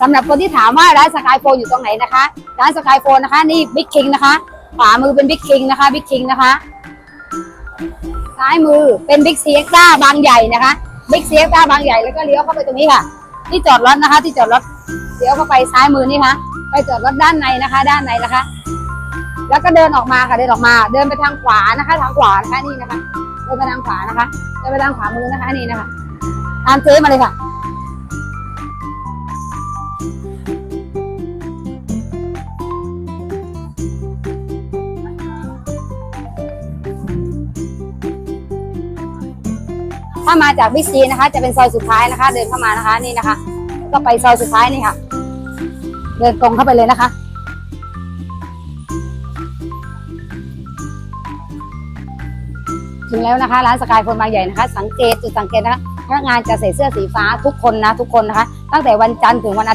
สำหรับคนที่ถามว่าร้านสกายโฟอยู่ตรงไหนนะคะ ร้านสกายโฟนะคะ นี่บิ๊กคิงนะคะ ขวามือเป็นบิ๊กคิงนะคะบิ๊กคิงนะคะ ซ้ายมือเป็นบิ๊กซีเอ็กซ์บางใหญ่นะคะบิ๊กซีเอ็กซ์บางใหญ่แล้วก็เลี้ยวเข้าไปตรงนี้ค่ะ ที่จอดรถนะคะ ที่จอดรถเลี้ยวเข้าไปซ้ายมือนี่ค่ะไปจอดรถด้านในนะคะ ด้านในนะคะ แล้วก็เดินออกมาค่ะเดินออกมา เดินไปทางขวานะคะ ทางขวานะคะนี่นะคะเดินไปทางขวานะคะเดินไปทางขวามือนะคะนี่นะคะตามเจ๊มาเลยค่ะ ถ้ามาจากบิ๊กซีนะคะ จะเป็นซอยสุดท้ายนะคะ เดินเข้ามานะคะนี่นะคะ ก็ไปซอยสุดท้ายนี่ค่ะ เดินตรงเข้าไปเลยนะคะถึงแล้วนะคะร้านสกายโฟนบางใหญ่นะคะ สังเกตจุดสังเกตนะคะพนักงานจะใส่เสื้อสีฟ้าทุกคนนะทุกคนนะคะ ตั้งแต่วันจันทร์ถึงวันอาทิตย์